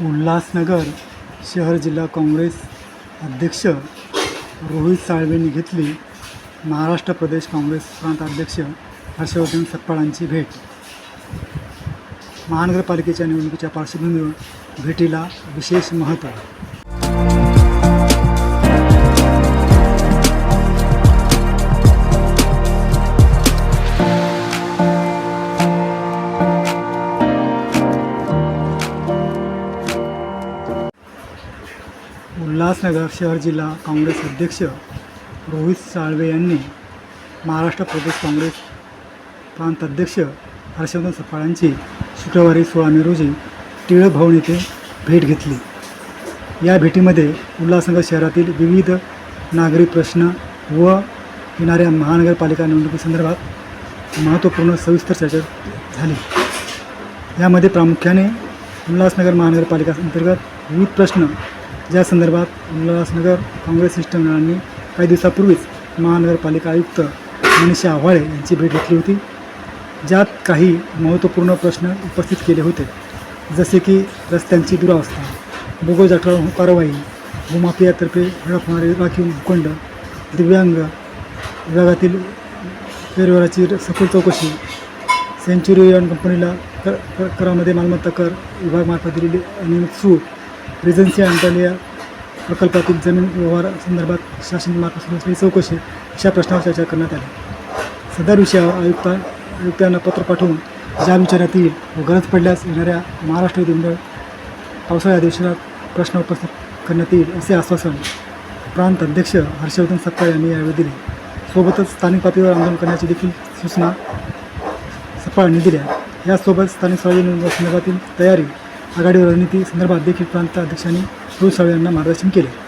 उल्हासनगर शहर जिल्हा काँग्रेस अध्यक्ष रोहित साळवेंनी घेतली. महाराष्ट्र प्रदेश काँग्रेस प्रांत अध्यक्ष हर्षवर्धन सपकाळांची भेट. महानगरपालिकेच्या निवडणुकीच्या पार्श्वभूमीवर भेटीला विशेष महत्त्व उल्हासनगर शहर जिल्हा काँग्रेस अध्यक्ष रोहित साळवे यांनी महाराष्ट्र प्रदेश काँग्रेस प्रांत अध्यक्ष हर्षवर्धन सफाळांची शुक्रवारी सोळा मे रोजी टिळक भवन येथे भेट घेतली. या भेटीमध्ये उल्हासनगर शहरातील विविध नागरी प्रश्न व येणाऱ्या महानगरपालिका निवडणुकीसंदर्भात महत्त्वपूर्ण सविस्तर चर्चा झाली. यामध्ये प्रामुख्याने उल्हासनगर महानगरपालिका अंतर्गत विविध प्रश्न ज्या संदर्भात उल्हासनगर काँग्रेस शिष्टमंडळांनी काही दिवसापूर्वीच महानगरपालिका आयुक्त मनीषा आव्हाळे यांची भेट घेतली होती ज्यात काही महत्त्वपूर्ण प्रश्न उपस्थित केले होते जसे की रस्त्यांची दुरावस्था बोगो अठरा कारवाई भूमाफियातर्फे हडप होणारे राखीव भूखंड दिव्यांग विभागातील फेरव्यवहाराची सखोल चौकशी सेंचुरियन कंपनीला कर करामध्ये मालमत्ता कर विभागामार्फत दिलेली अनियमित सूट रिजन्सी अंटालिया प्रकल्पातील जमीन व्यवहार संदर्भात शासनामार्फत सुरू चौकशी अशा प्रश्नावर चर्चा करण्यात आली. सदर विषयावर आयुक्ता आयुक्तांना पत्र पाठवून ज्या विचारात येईल व गरज पडल्यास येणाऱ्या महाराष्ट्र विधिमंडळ पावसाळ्या अधिवेशनात प्रश्न उपस्थित करण्यात येईल असे आश्वासन प्रांत अध्यक्ष हर्षवर्धन सपकाळ यांनी यावेळी दिले. सोबतच स्थानिक पातळीवर आंदोलन करण्याची देखील सूचना सपकाळांनी दिल्या. यासोबत स्थानिक स्वराज्य संदर्भातील तयारी आघाडी रणनीती संदर्भात देखील प्रांत अध्यक्षांनी रोहित साळवे यांना मार्गदर्शन केले.